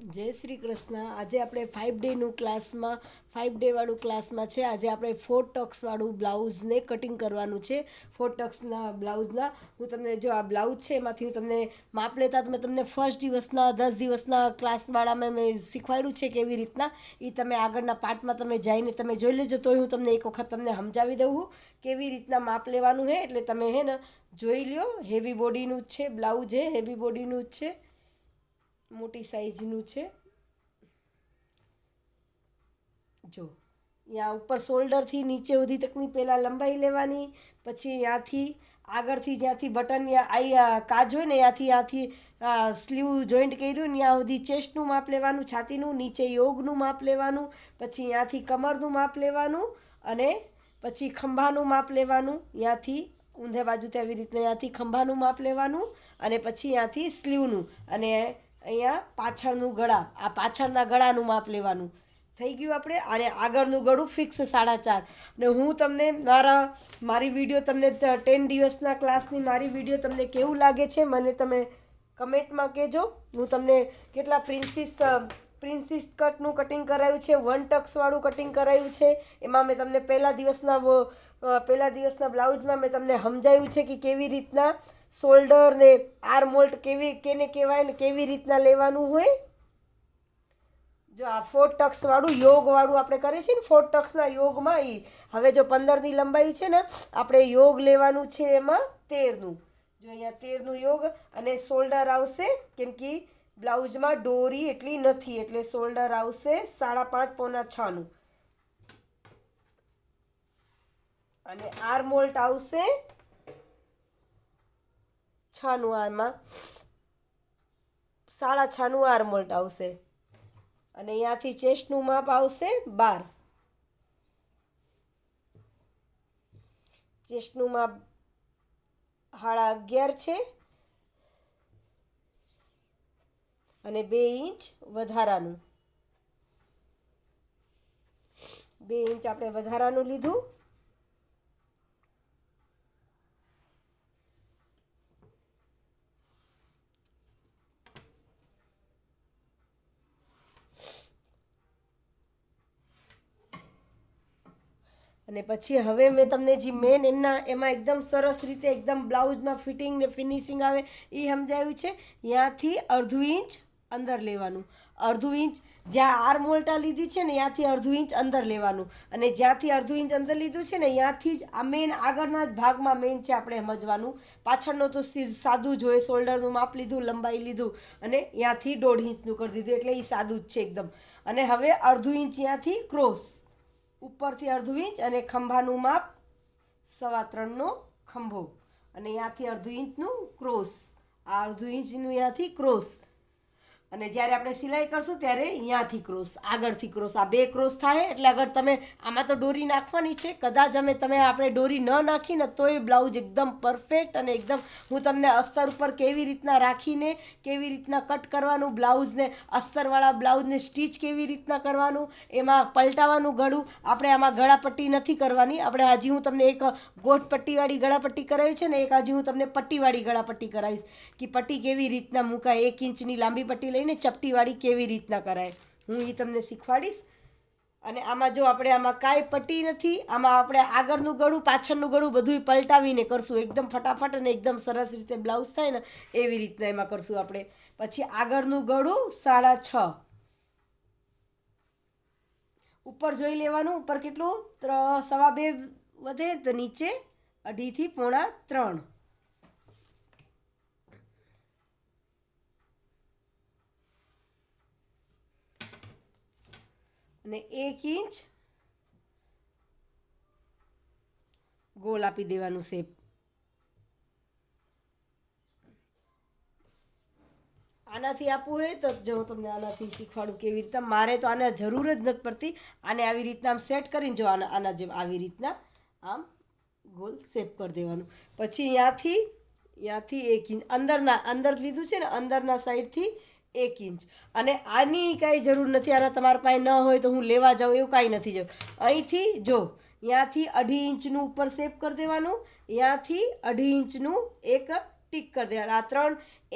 જય શ્રી કૃષ્ણ. આજે આપણે ફાઇવ ડેનું ક્લાસમાં ફાઇવ ડેવાળું ક્લાસમાં છે. આજે આપણે ફોર ટક્સવાળું બ્લાઉઝને કટિંગ કરવાનું છે. ફોર ટક્સના બ્લાઉઝના હું તમને જો આ બ્લાઉઝ છે એમાંથી હું તમને માપ લેતા મેં તમને ફર્સ્ટ દિવસના, દસ દિવસના ક્લાસવાળામાં મેં શીખવાડ્યું છે કેવી રીતના. એ તમે આગળના પાર્ટમાં તમે જઈને તમે જોઈ લેજો તો હું તમને એક વખત તમને સમજાવી દઉં કેવી રીતના માપ લેવાનું છે. એટલે તમે હે ને જોઈ લ્યો હેવી બોડીનું જ છે બ્લાઉઝ હે હેવી બોડીનું જ છે. મોટી સાઈઝનું છે. જો અહીંયા ઉપર શોલ્ડરથી નીચે સુધી તકની પહેલાં લંબાઈ લેવાની, પછી ત્યાંથી આગળથી જ્યાંથી બટન આઈ કાજ હોય ને ત્યાંથી ત્યાંથી સ્લીવ જોઈન્ટ કર્યું ને ત્યાં સુધી ચેસ્ટનું માપ લેવાનું, છાતીનું, નીચે યોગનું માપ લેવાનું, પછી ત્યાંથી કમરનું માપ લેવાનું અને પછી ખંભાનું માપ લેવાનું ત્યાંથી ઊંધે બાજુ આવી રીતના ત્યાંથી ખંભાનું માપ લેવાનું અને પછી ત્યાંથી સ્લીવનું અને અહીંયા પાછળનું ગળા, આ પાછળના ગળાનું માપ લેવાનું. થઈ ગયું આપણે? અને આગળનું ગળું ફિક્સ સાડા ચાર. ને હું તમને મારા, મારી વીડિયો તમને ટેન દિવસના ક્લાસની મારી વીડિયો તમને કેવું લાગે છે, મને તમે કમેન્ટમાં કહેજો. હું તમને કેટલા પ્રિન્સીસ પ્રિન્સીસ કટનું કટિંગ કરાયું છે, વન ટક્સવાળું કટિંગ કરાયું છે. એમાં મેં તમને પહેલા દિવસના પહેલા દિવસના બ્લાઉઝમાં મેં તમને સમજાવ્યું છે કે કેવી રીતના શોલ્ડર ને આર મોલ્ટ કેવી, કેને કહેવાય ને કેવી રીતના લેવાનું હોય. જો આ ફોર ટક્સવાળું યોગવાળું આપણે કરીએ છીએ ને ફોર ટક્સના યોગમાં એ હવે જો પંદરની લંબાઈ છે ને, આપણે યોગ લેવાનું છે એમાં તેરનું. જો અહીંયા તેરનું યોગ અને શોલ્ડર આવશે, કેમ કે બ્લાઉઝમાં ડોરી એટલી નથી, એટલે શોલ્ડર આવશે સાડા પાંચ પોના છનું. અને આર મોલ્ટ આવશે છનું આમાં સાડા છનું આર મોલ્ટ આવશે. અને અહીંયાથી ચેસ્ટનું માપ આવશે બાર. ચેસ્ટનું માપ સાડા અગિયાર છે. અને બે ઇંચ વધારાનું. બે ઇંચ આપણે વધારાનું લીધું. અને પછી હવે મેં તમને જે મેન એમના, એમાં એકદમ સરસ રીતે એકદમ બ્લાઉઝમાં ફિટિંગ ને ફિનિશિંગ આવે એ સમજાયું છે. ત્યાંથી અડધું ઇંચ અંદર લેવાનું. અડધું ઇંચ જ્યાં આર મોલ્ટા લીધી છે ને ત્યાંથી અડધું ઇંચ અંદર લેવાનું. અને જ્યાંથી અડધું ઇંચ અંદર લીધું છે ને ત્યાંથી જ આ મેન આગળના જ ભાગમાં મેન છે આપણે સમજવાનું. પાછળનો તો સાદું જ હોય શોલ્ડરનું માપ લીધું, લંબાઈ લીધું અને ત્યાંથી દોઢ ઇંચનું કરી દીધું. એટલે એ સાદું જ છે એકદમ. અને હવે અડધું ઇંચ ત્યાંથી ક્રોસ. ઉપરથી અડધું ઇંચ અને ખંભાનું માપ સવા ત્રણનો ખંભો. અને ત્યાંથી અડધું ઇંચનું ક્રોસ. આ અડધું ઇંચનું ત્યાંથી ક્રોસ. અને જ્યારે આપણે સિલાઈ કરશું ત્યારે અહીંયાથી ક્રોસ, આગળથી ક્રોસ. આ બે ક્રોસ થાય, એટલે અગર તમે, આમાં તો ડોરી નાખવાની છે. કદાચ અમે, તમે આપણે ડોરી ન નાખીને તોય બ્લાઉઝ એકદમ પરફેક્ટ અને એકદમ હું તમને અસ્તર ઉપર કેવી રીતના રાખીને, કેવી રીતના કટ કરવાનું, બ્લાઉઝને, અસ્તરવાળા બ્લાઉઝને સ્ટીચ કેવી રીતના કરવાનું, એમાં પલટાવાનું ગળું, આપણે આમાં ગળાપટ્ટી નથી કરવાની. આપણે હજી હું તમને એક ગોઠ પટ્ટીવાળી ગળાપટ્ટી કરાવી છે ને, એક હજી હું તમને પટ્ટીવાળી ગળાપટ્ટી કરાવીશ. કે પટ્ટી કેવી રીતના મૂકાય, એક ઇંચની લાંબી પટ્ટી લઈને ચપટીવાળી કેવી રીતના કરાય? હું એ તમને શીખવાડીશ. અને આમાં જો આપણે આમાં કાંઈ પટ્ટી નથી, આમાં આપણે આગળનું ગળું, પાછળનું ગળું બધું પલટાવીને કરશું. એકદમ ફટાફટ અને એકદમ સરસ રીતે બ્લાઉઝ થાય ને એવી રીતના એમાં કરશું આપણે. પછી આગળનું ગળું સાડા છ. ઉપર જોઈ લેવાનું. ઉપર કેટલું? ત્ર, સવા બે વધે તો નીચે અઢીથી પોણા ત્રણ. અને એક ઇંચ ગોલ આપી દેવાનું શેપ. આનાથી આપવું હોય તો જો હું તમને આનાથી શીખવાડું કેવી રીતના. મારે તો આને જરૂર જ નથી પડતી. આને આવી રીતના આમ સેટ કરીને જો આના આના જેમ આવી રીતના આમ ગોલ શેપ કરી દેવાનું. પછી ત્યાંથી ત્યાંથી એક ઇંચ અંદરના અંદર લીધું છે ને અંદરના સાઈડથી એક ઇંચ. અને આની કાંઈ જરૂર નથી, આના તમારા પાસે ન હોય તો હું લેવા જાઉં એવું કાંઈ નથી જરૂર. અહીંથી જો ત્યાંથી અઢી ઇંચનું ઉપર શેપ કરી દેવાનું ત્યાંથી અઢી ઇંચનું એક ટીક કરી દેવાનું. આ ત્રણ,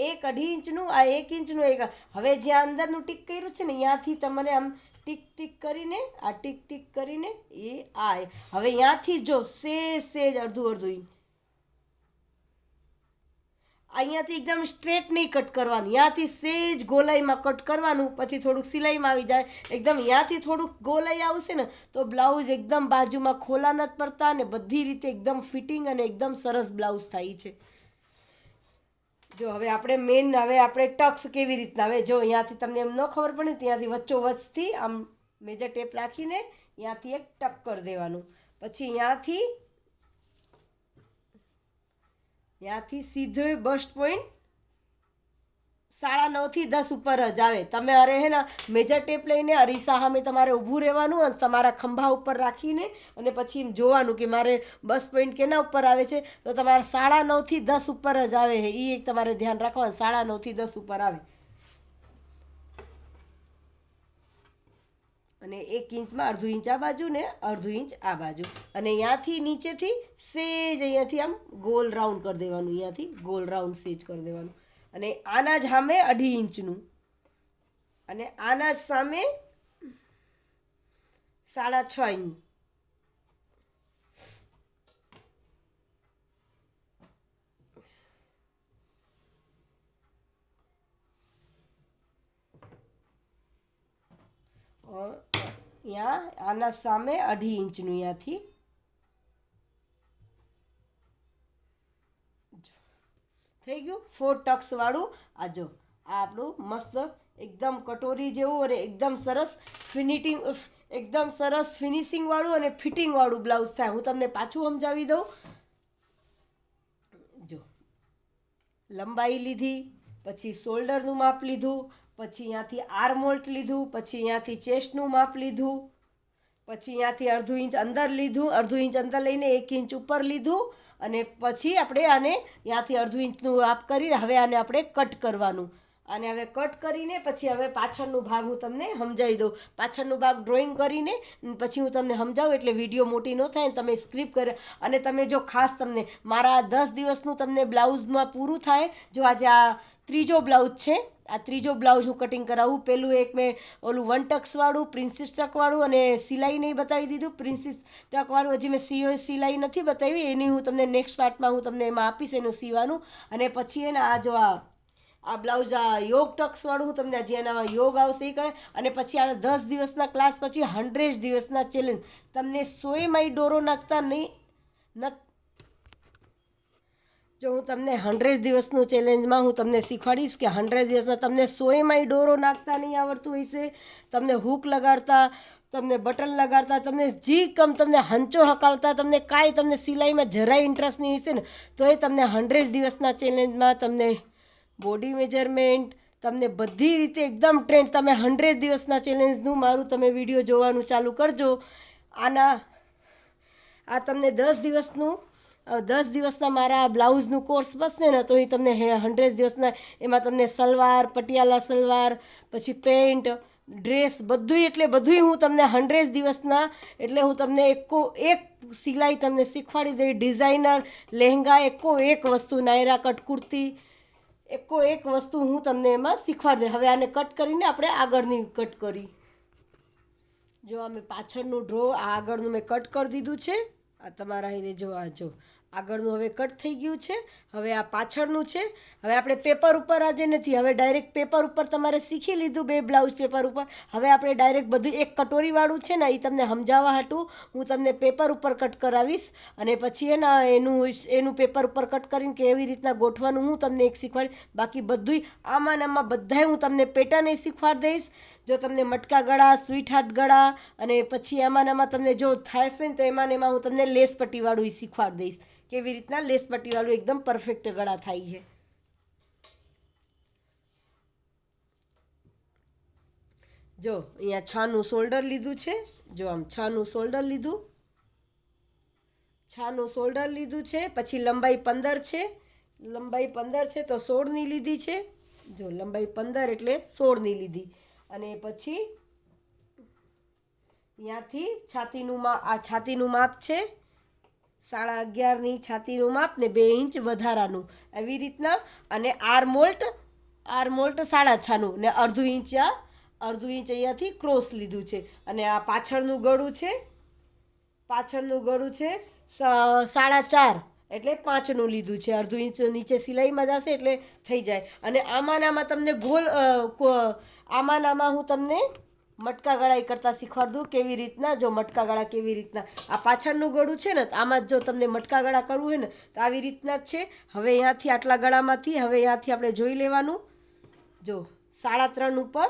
એક અઢી ઇંચનું, આ એક ઇંચનું, એક. હવે જ્યાં અંદરનું ટીક કર્યું છે ને ત્યાંથી તમારે આમ ટીક ટીક કરીને, આ ટીક ટીક કરીને એ આ હવે ત્યાંથી જો સેજ સેજ અડધું અડધું અહીંયાથી એકદમ સ્ટ્રેટ નહીં કટ કરવાનું. ત્યાંથી સેજ ગોલાઈમાં કટ કરવાનું, પછી થોડુંક સિલાઈમાં આવી જાય. એકદમ ત્યાંથી થોડુંક ગોલાઈ આવશે ને, તો બ્લાઉઝ એકદમ બાજુમાં ખોલા નથી પડતા ને બધી રીતે એકદમ ફિટિંગ અને એકદમ સરસ બ્લાઉઝ થાય છે. જો હવે આપણે મેઇન હવે આપણે ટક્સ કેવી રીતના? હવે જો અહીંયાથી તમને એમ ન ખબર પડે ત્યાંથી વચ્ચો વચથી આમ મેજર ટેપ રાખીને ત્યાંથી એક ટક કરી દેવાનું. પછી અહીંયાથી ત્યાંથી સીધો બસ પોઈન્ટ સાડા નવથી દસ ઉપર જ આવે. તમે અરે હે ને મેજર ટેપ લઈને અરીસા સામે તમારે ઊભું રહેવાનું અને તમારા ખંભા ઉપર રાખીને અને પછી એમ જોવાનું કે મારે બસ પોઈન્ટ કેના ઉપર આવે છે. તો તમારે સાડા નવથી દસ ઉપર જ આવે એ એક તમારે ધ્યાન રાખવાનું, સાડા નવથી દસ ઉપર આવે. અને એક ઇંચમાં અડધું ઇંચ આ બાજુ ને અડધું ઇંચ આ બાજુ. અને અહીંયાથી નીચેથી સેજ અહીંયાથી આમ ગોલ રાઉન્ડ કરી દેવાનું અહીંયાથી ગોલ રાઉન્ડ સેજ કરી દેવાનું. અને આના જ સામે અઢી ઇંચનું. અને આના જ સામે સાડા છ ઇંચ. અ, અહીંયા આના સામે અઢી ઇંચનું અહીંયાથી થઈ ગયું ફોર ટક્સવાળું આ જો આ આપણું મસ્ત એકદમ કટોરી જેવું અને એકદમ સરસ ફિનિટિંગ એકદમ સરસ ફિનિશિંગવાળું અને ફિટિંગવાળું બ્લાઉઝ થાય હું તમને પાછું સમજાવી દઉં જો લંબાઈ લીધી પછી શોલ્ડરનું માપ લીધું પછી અહીંયાથી આર્મોલ્ટ લીધું, પછી અહીંયાથી ચેસ્ટનું માપ લીધું, પછી અહીંયાથી અડધું ઇંચ અંદર લીધું, અડધું ઇંચ અંદર લઈને એક ઇંચ ઉપર લીધું અને પછી આપણે આને ત્યાંથી અડધું ઇંચનું આપ કરીને હવે આને આપણે કટ કરવાનું. અને હવે કટ કરીને પછી હવે પાછળનું ભાગ હું તમને સમજાવી દઉં. પાછળનું ભાગ ડ્રોઈંગ કરીને પછી હું તમને સમજાવું એટલે વીડિયો મોટી ન થાય તમે સ્ક્રીપ કરે. અને તમે જો ખાસ તમને મારા દસ દિવસનું તમને બ્લાઉઝમાં પૂરું થાય, જો આજે આ ત્રીજો બ્લાઉઝ છે આ ત્રીજો બ્લાઉઝ હું કટિંગ કરાવું. પેલું એક મેં ઓલું વન ટક્સવાળું પ્રિન્સિસ ટકવાળું અને સિલાઈ નહીં બતાવી દીધું. પ્રિન્સિસ ટકવાળું હજી મેં સીઓ સિલાઈ નથી બતાવી. એની હું તમને નેક્સ્ટ પાર્ટમાં હું તમને એમાં આપીશ એનું સીવાનું. અને પછી એને આ જો આ આ બ્લાઉઝ આ યોગ ટક્સવાળું હું તમને જે એનામાં યોગ આવશે એ કરે. અને પછી આ દસ દિવસના ક્લાસ પછી હંડ્રેડ દિવસના ચેલેન્જ તમને સોય માઈ ડોરો નાખતા નહીં જો હું તમને હંડ્રેડ દિવસનું ચેલેન્જમાં હું તમને શીખવાડીશ કે હંડ્રેડ દિવસમાં તમને સોયમાંય ડોરો નાખતા નહીં આવડતું હશે, તમને હૂક લગાડતા, તમને બટન લગાડતા, તમને જી કમ તમને હંચો હકાલતા, તમને કાંઈ તમને સિલાઈમાં જરાય ઇન્ટરેસ્ટ નહીં હશે ને તો એ તમને હંડ્રેડ દિવસના ચેલેન્જમાં તમને બોડી મેજરમેન્ટ તમને બધી રીતે એકદમ ટ્રેન્ડ તમે હંડ્રેડ દિવસના ચેલેન્જનું મારું તમે વીડિયો જોવાનું ચાલુ કરજો. આના, આ તમને દસ દિવસનું દસ દિવસના મારા બ્લાઉઝનું કોર્સ બસને ને તો એ તમને હંડ્રેડ દિવસના, એમાં તમને સલવાર, પટિયાલા સલવાર, પછી પેન્ટ, ડ્રેસ બધુંય, એટલે બધુંય હું તમને હંડ્રેડ દિવસના, એટલે હું તમને એકો, એક સિલાઈ તમને શીખવાડી દઈ, ડિઝાઇનર, લહેંગા, એકો એક વસ્તુ, નાયરા કટ કુર્તી, એકો એક વસ્તુ હું તમને એમાં શીખવાડી દઈ. હવે આને કટ કરીને આપણે આગળની કટ કરી. જો અમે પાછળનું ડ્રો આગળનું મેં કટ કરી દીધું છે. આ તમારા અહીં જો, આ જો. આગળનું હવે કટ થઈ ગયું છે. હવે આ પાછળનું છે. હવે આપણે પેપર ઉપર આજે નથી, હવે ડાયરેક્ટ પેપર ઉપર તમારે શીખી લીધું બે બ્લાઉઝ પેપર ઉપર. હવે આપણે ડાયરેક્ટ બધું એક કટોરીવાળું છે ને એ તમને સમજાવવા હાટું. હું તમને પેપર ઉપર કટ કરાવીશ અને પછી એના એનું એનું પેપર ઉપર કટ કરીને કેવી રીતના ગોઠવાનું હું તમને એક શીખવાડી. બાકી બધુંય આમાં આમાં બધાય હું તમને પેટર્ન એ શીખવાડી દઈશ. જો તમને મટકા ગળા, સ્વીટ હાર્ટ ગળા અને પછી એમાં એમાં તમને જો થાય છે ને તો એમાં ને એમાં હું તમને લેસ પટ્ટીવાળું એ શીખવાડી દઈશ. કેવી રીતના લેસ પટ્ટીવાળું એકદમ પરફેક્ટ ગળા થાય છે. જો, અહીંયા છાનું શોલ્ડર લીધું છે. જો, આમ છાનું શોલ્ડર લીધું. છાનું શોલ્ડર લીધું છે, પછી લંબાઈ પંદર છે. લંબાઈ પંદર છે તો સોળની લીધી છે. જો, લંબાઈ પંદર એટલે સોળની લીધી. અને પછી, ત્યાંથી છાતીનું મા, આ છાતીનું માપ છે. સાડા અગિયારની છાતીનું માપ ને બે ઇંચ વધારાનું. એવી રીતના અને આર મોલ્ટ આર મોલ્ટ સાડા છાનું ને અડધું ઇંચ આ, અડધું ઇંચ અહીંયાથી ક્રોસ લીધું છે. અને આ પાછળનું ગળું છે, પાછળનું ગળું છે સાડા ચાર એટલે પાંચનું લીધું છે. અડધું ઇંચ નીચે સિલાઈમાં જશે એટલે થઈ જાય. અને આમાં તમને ગોલ આમાં આમાં હું તમને મટકા ગળાઈ કરતાં શીખવાડ કેવી રીતના, જો મટકા ગળા કેવી રીતના. આ પાછળનું ગળું છે ને આમાં જ જો તમને મટકા ગળા કરવું હોય ને, તો આવી રીતના જ છે. હવે અહીંયાથી આટલા ગળામાંથી, હવે અહીંયાથી આપણે જોઈ લેવાનું. જો, સાડા ત્રણ ઉપર,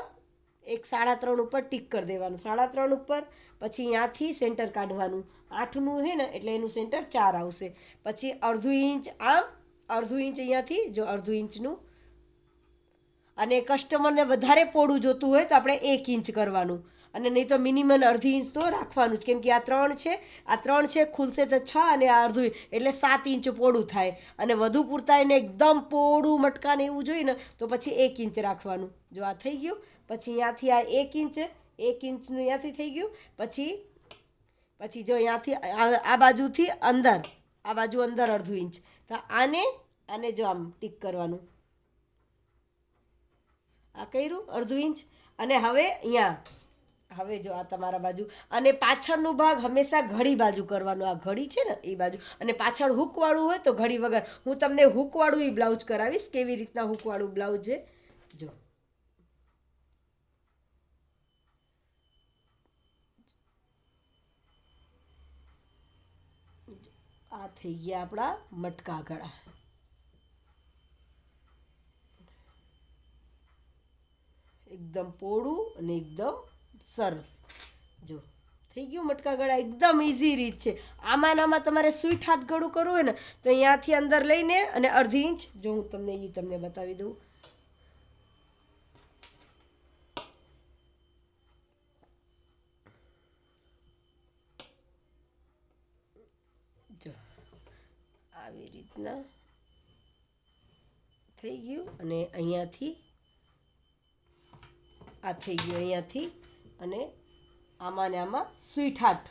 એક સાડા ત્રણ ઉપર ટીક કરી દેવાનું. સાડા ત્રણ ઉપર, પછી અહીંયાથી સેન્ટર કાઢવાનું. આઠનું છે ને, એટલે એનું સેન્ટર ચાર આવશે. પછી અડધું ઇંચ આમ, અડધું ઇંચ અહીંયાથી, જો અડધું ઇંચનું અને કસ્ટમરને વધારે પોળું જોતું હોય તો આપણે એક ઇંચ કરવાનું. અને નહીં તો મિનિમમ અડધી ઇંચ તો રાખવાનું જ. કેમ કે આ ત્રણ છે, આ ત્રણ છે, ખુલશે તો છ અને આ અડધું એટલે સાત ઇંચ પોળું થાય. અને વધુ પૂરતા એને એકદમ પોળું મટકાને એવું જોઈએ ને, તો પછી એક ઇંચ રાખવાનું. જો આ થઈ ગયું, પછી અહીંયાથી આ એક ઇંચ, એક ઇંચનું અહીંયાથી થઈ ગયું, પછી પછી જો અહીંયાથી આ બાજુથી અંદર, આ બાજુ અંદર અડધું ઇંચ. તો આને આને જો આમ ટીક કરવાનું. આ કર્યું, અડધું ઇંચ. અને હવે અહીંયા, હવે જો આ તમારા બાજુ. અને પાછળનું ભાગ હંમેશા ઘડી બાજુ કરવાનું, આ ઘડી છે ને, એ બાજુ. અને પાછળ હૂકવાળું હોય તો ઘડી વગર. હું તમને હૂકવાળું એ બ્લાઉઝ કરાવીશ, કેવી રીતના હૂકવાળું બ્લાઉઝ છે. જો. આ થઈ ગયા આપણા મટકા ગળા. એકદમ પોળું અને એકદમ સરસ. જો, થઈ ગયું મટકા ગળા, એકદમ ઇઝી રીત છે. આમાં આમાં તમારે સ્વીટ હાથ ગળું કરવું હોય ને, તો અહીંયાથી અંદર લઈને અને અડધી ઇંચ, જો હું તમને એ તમને બતાવી દઉં. જો, આવી રીતના થઈ ગયું અને અહીંયાથી આ થઈ ગયું અહીંયાથી. અને આમાં ને આમાં સ્વીટ હાર્ટ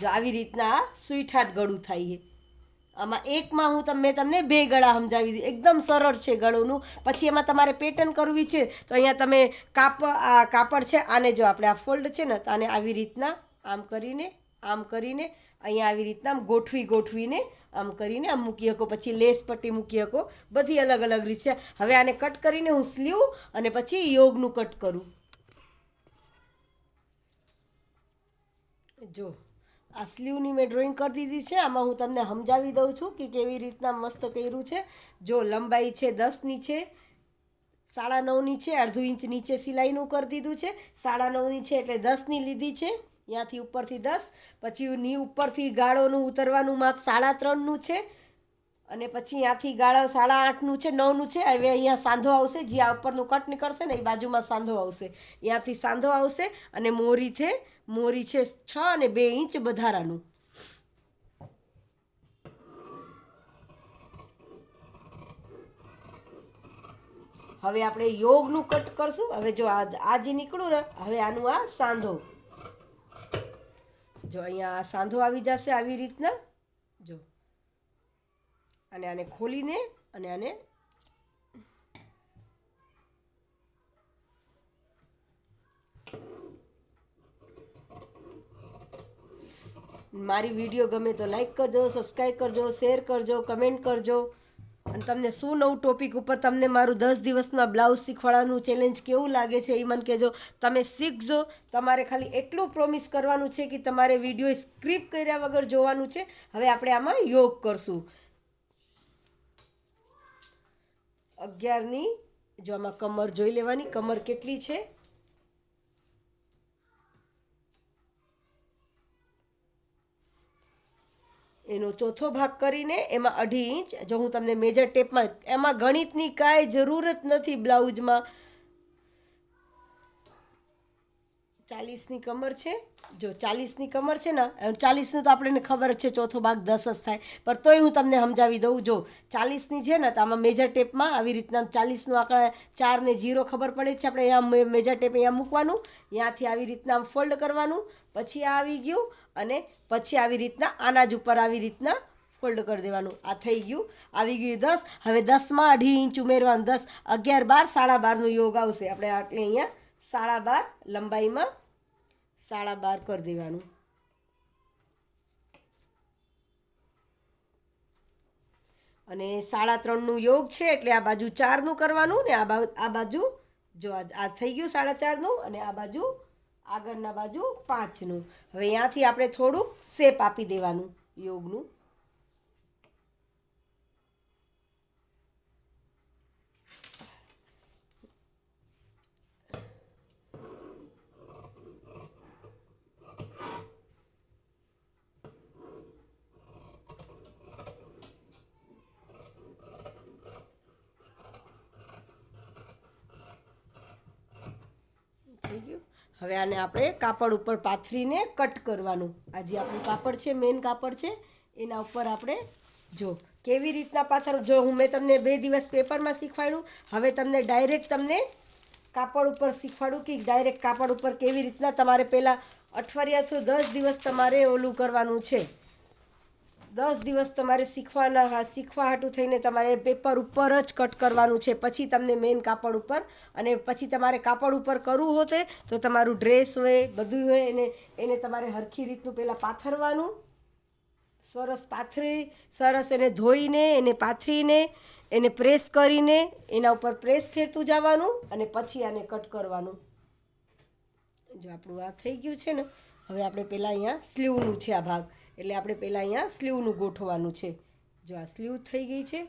જો આવી રીતના આ સ્વીટ હાર્ટ ગળું થાય છે. આમાં એકમાં હું તમને તમને બે ગળા સમજાવી દીધું. એકદમ સરળ છે ગળુંનું. પછી એમાં તમારે પેટર્ન કરવી છે, તો અહીંયા તમે કાપ, આ કાપડ છે, આને જો આપણે આ ફોલ્ડ છે ને, તો આને આવી રીતના આમ કરીને આમ કરીને, અહીંયા આવી રીતના આમ ગોઠવી, ગોઠવીને આમ કરીને આમ મૂકી શકો. પછી લેસ પટ્ટી મૂકી શકો. બધી અલગ અલગ રીત છે. હવે આને કટ કરીને હું સ્લીવ અને પછી યોગનું કટ કરું. જો, આ સ્લીવની મેં ડ્રોઈંગ કરી દીધી છે. આમાં હું તમને સમજાવી દઉં છું કે કેવી રીતના મસ્ત કર્યું છે. જો, લંબાઈ છે દસની છે, સાડા નવની છે, અડધું ઇંચ નીચે સિલાઈનું કરી દીધું છે. સાડા નવની છે એટલે દસની લીધી છે. ત્યાંથી ઉપરથી દસ, પછી ની ઉપરથી ગાળોનું ઉતરવાનું માપ સાડા ત્રણનું છે. અને પછી અહીંયાથી ગાળો સાડા આઠનું છે, નવનું છે, હવે અહીંયા સાંધો આવશે, જે આ ઉપરનું કટ નીકળશે ને એ બાજુમાં સાંધો આવશે. ત્યાંથી સાંધો આવશે અને મોરી છે મોરી છે છ અને બે ઇંચ વધારાનું. હવે આપણે યોગનું કટ કરશું. હવે જો આ આ જે નીકળ્યું ને, હવે આનું આ સાંધો. જો અહીંયા સાંધો આવી જશે આવી રીતના. અને આને ખોલીને અને આને મારી વીડિયો ગમે તો લાઈક કરજો સબસ્ક્રાઈબ કરજો શેર કરજો કમેન્ટ કરજો. અને તમને શું નવું ટોપિક ઉપર તમને મારું દસ દિવસના બ્લાઉઝ શીખવાડવાનું ચેલેન્જ કેવું લાગે છે એ મને કહેજો. તમે શીખજો. તમારે ખાલી એટલું પ્રોમિસ કરવાનું છે કે તમારે વીડિયો સ્ક્રિપ્ટ કર્યા વગર જોવાનું છે. હવે આપણે આમાં યોગ કરશું. અગિયારની, જો આમાં કમર જોઈ લેવાની, કમર કેટલી છે? એનો ચોથો ભાગ કરીને એમાં અઢી ઇંચ, જો હું તમને મેજર ટેપમાં એમાં ગણિતની કાંઈ જરૂરત નથી બ્લાઉઝમાં. ચાલીસની કમર છે. જો ચાલીસની કમર છે ને ચાલીસનું તો આપણને ખબર છે, ચોથો ભાગ દસ જ થાય. પણ તોય હું તમને સમજાવી દઉં, જો ચાલીસની છે ને, તો આમાં મેજર ટેપમાં આવી રીતના ચાલીસનું આંકડા ચાર ને જીરો ખબર પડે છે. આપણે અહીંયા મેજર ટેપ અહીંયા મૂકવાનું, ત્યાંથી આવી રીતના આમ ફોલ્ડ કરવાનું, પછી આ આવી ગયું અને પછી આવી રીતના આના ઉપર આવી રીતના ફોલ્ડ કરી દેવાનું. આ થઈ ગયું, આવી ગયું દસ. હવે દસમાં અઢી ઇંચ ઉમેરવાનું, દસ. અગિયાર બાર, સાડા બારનો યોગ આવશે. આપણે આટલે અહીંયા સાડા બાર લંબાઈમાં સાડા બાર કરી દેવાનું. અને સાડા ત્રણનું યોગ છે એટલે આ બાજુ ચારનું કરવાનું ને આ બાજુ આ બાજુ જો આ થઈ ગયું સાડા ચારનું અને આ બાજુ આગળના બાજુ પાંચનું. હવે અહીંયાથી આપણે થોડુંક શેપ આપી દેવાનું યોગનું. હવે આને આપણે કાપડ ઉપર પાથરીને કટ કરવાનું. આ જે આપણું કાપડ છે મેઇન કાપડ છે, એના ઉપર આપણે જો કેવી રીતના પાથર જો હું મેં તમને બે દિવસ પેપરમાં શીખવાડ્યું, હવે તમને ડાયરેક્ટ તમને કાપડ ઉપર શીખવાડું કે ડાયરેક્ટ કાપડ ઉપર કેવી રીતના તમારે પહેલાં અઠવાડિયા અથવા દસ દિવસ તમારે ઓલું કરવાનું છે. દસ દિવસ તમારે શીખવાના શીખવા હાટું થઈને તમારે પેપર ઉપર જ કટ કરવાનું છે. પછી તમને મેઇન કાપડ ઉપર અને પછી તમારે કાપડ ઉપર કરવું હોતે તો તમારું ડ્રેસ હોય, બધું હોય, એને એને તમારે હરખી રીતનું પહેલાં પાથરવાનું. સરસ પાથરી, સરસ એને ધોઈને, એને પાથરીને, એને પ્રેસ કરીને, એના ઉપર પ્રેસ ફેરતું જવાનું અને પછી આને કટ કરવાનું. જો આપણું આ થઈ ગયું છે ને, હવે આપણે પહેલાં અહીંયા સ્લીવનું છે આ ભાગ. એટલે આપણે પહેલાં અહીંયા સ્લીવનું ગોઠવવાનું છે. જો આ સ્લીવ થઈ ગઈ છે.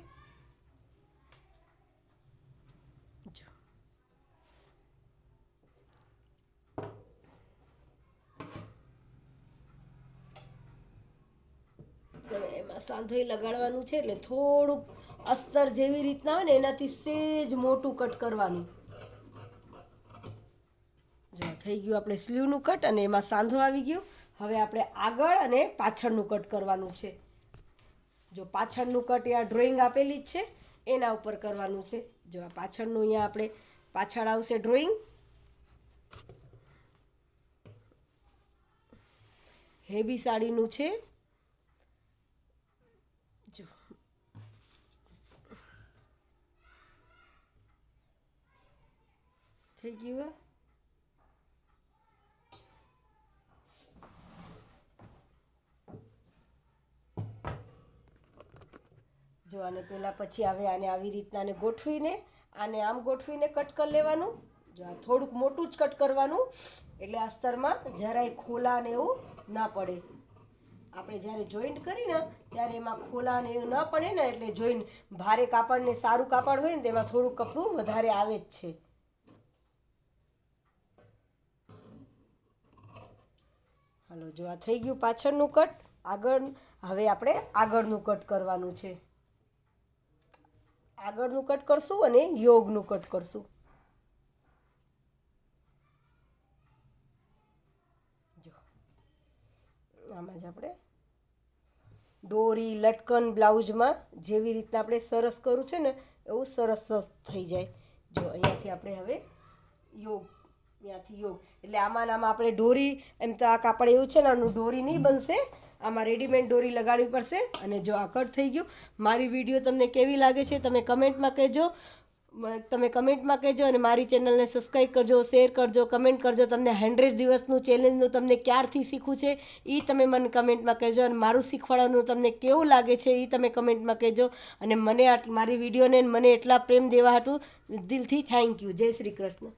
એમાં સાંધોઈ લગાડવાનું છે એટલે થોડુંક અસ્તર જેવી રીતના હોય ને એનાથી સેજ મોટું કટ કરવાનું. જો થઈ ગયું આપણે સ્લીવનું કટ અને એમાં સાંધો આવી ગયો. હવે આપણે આગળ અને પાછળનું કટ કરવાનું છે. જો પાછળનું કટ આ ડ્રોઈંગ આપેલી જ છે, એના ઉપર કરવાનું છે. જો આ પાછળનું અહીંયા આપણે પાછળ આવશે ડ્રોઈંગ હેવી સાડીનું છે. જો. થઈ ગયું જો આને પહેલાં પછી આવે આને આવી રીતના ગોઠવીને, આને આમ ગોઠવીને કટ કરી લેવાનું. જો આ થોડુંક મોટું જ કટ કરવાનું, એટલે અસ્તરમાં જરાય ખોલા ને એવું ના પડે. આપણે જ્યારે જોઈન્ટ કરીને ત્યારે એમાં ખોલા ને એવું ન પડે ને, એટલે જોઈન ભારે કાપડને સારું કાપડ હોય ને તેમાં થોડું કપડું વધારે આવે જ છે. હાલો, જો આ થઈ ગયું પાછળનું કટ. આગળ, હવે આપણે આગળનું કટ કરવાનું છે. આગળનું કટ કરશું અને યોગનું કટ કરશું. જો, આમાં જ આપણે દોરી, લટકન, બ્લાઉઝમાં જેવી રીતના આપણે સરસ કરવું છે ને, એવું સરસ સરસ થઈ જાય. જો, અહીંયાથી આપણે હવે યોગ, ત્યાંથી યોગ. એટલે આમાં આમાં આપણે દોરી, એમ તો આ કાપડ એવું છે ને, આનું દોરી નહીં બનશે. આમાં રેડીમેડ દોરી લગાડવી પડશે અને જો આ કટ થઈ ગયું, મારી વીડિયો તમને કેવી લાગે છે, તમે કમેન્ટમાં કહેજો. તમે કમેન્ટમાં કહેજો અને મારી ચેનલને સબસ્ક્રાઈબ કરજો શેર કરજો કમેન્ટ કરજો. તમને હંડ્રેડ દિવસનું ચેલેન્જનું તમને ક્યારથી શીખવું છે એ તમે મને કમેન્ટમાં કહેજો અને મારું શીખવાડવાનું તમને કેવું લાગે છે એ તમે કમેન્ટમાં કહેજો. અને મને આટ, મારી વિડીયોને મને એટલા પ્રેમ દેવા હતું. દિલથી થેન્ક યુ જય શ્રી કૃષ્ણ.